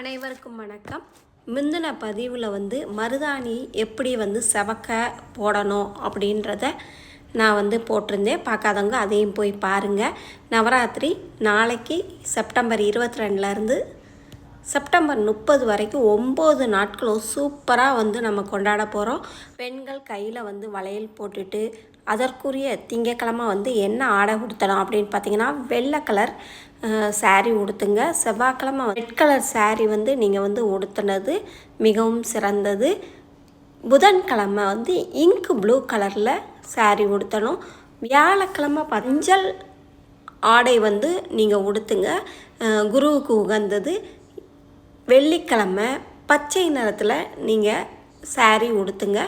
அனைவருக்கும் வணக்கம். முந்தின பதிவில் வந்து மருதாணி எப்படி வந்து செவக்க போடணும் அப்படின்றத நான் வந்து போட்டிருந்தேன். பார்க்காதவங்க அதையும் போய் பாருங்கள் நவராத்திரி நாளைக்கு செப்டம்பர் இருபத்தி ரெண்டுலேருந்து செப்டம்பர் முப்பது வரைக்கும் ஒம்பது நாட்களும் சூப்பராக வந்து நம்ம கொண்டாட போகிறோம் பெண்கள் கையில் வந்து வளையல் போட்டுட்டு அதற்குரிய திங்கக்கிழமை வந்து என்ன ஆடை உடுத்தலாம் அப்படின்னு பார்த்தீங்கன்னா வெள்ளை கலர் saree உடுத்துங்க. செவ்வாய்க்கிழமை ரெட் கலர் saree வந்து நீங்கள் வந்து உடுத்துனது மிகவும் சிறந்தது. புதன்கிழமை வந்து இங்க் ப்ளூ கலரில் saree உடுத்தணும். வியாழக்கிழமை மஞ்சள் ஆடை வந்து நீங்கள் உடுத்துங்க. குருவுக்கு உகந்தது. வெள்ளிக்கிழமை பச்சை நிறத்தில் நீங்கள் saree உடுத்துங்க.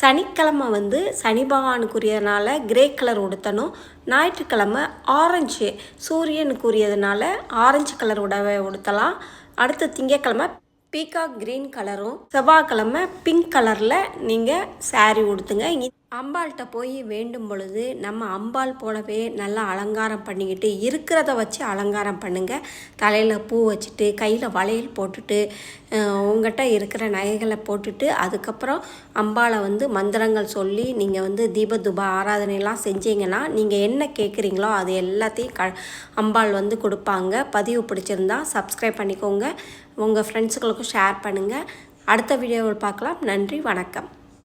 சனிக்கிழமை வந்து சனி பகவானுக்குரியதுனால கிரே கலர் உடுத்தணும். ஞாயிற்றுக்கிழமை ஆரஞ்சு சூரியனுக்குரியதுனால ஆரஞ்சு கலர் உடவை உடுத்தலாம். அடுத்து திங்கக்கிழமை பீகாக் க்ரீன் கலரும் செவ்வாய்க்கிழமை பிங்க் கலரில் நீங்கள் saree உடுத்துங்க. அம்பாள்கிட்ட போய் வேண்டும் பொழுது நம்ம அம்பாள் போலவே நல்லா அலங்காரம் பண்ணிக்கிட்டு இருக்கிறத வச்சு அலங்காரம் பண்ணுங்கள் தலையில் பூ வச்சுட்டு கையில் வளையல் போட்டுட்டு உங்கள்கிட்ட இருக்கிற நகைகளை போட்டுட்டு அதுக்கப்புறம் அம்பாளை வந்து மந்திரங்கள் சொல்லி நீங்கள் வந்து தீப துப ஆராதனைலாம் செஞ்சீங்கன்னா நீங்கள் என்ன கேட்குறீங்களோ அது எல்லாத்தையும் க அம்பாள் வந்து கொடுப்பாங்க. பதிவு பிடிச்சிருந்தா சப்ஸ்கிரைப் பண்ணிக்கோங்க. உங்கள் ஃப்ரெண்ட்ஸுகளுக்கும் ஷேர் பண்ணுங்கள் அடுத்த வீடியோவில் பார்க்கலாம். நன்றி வணக்கம்.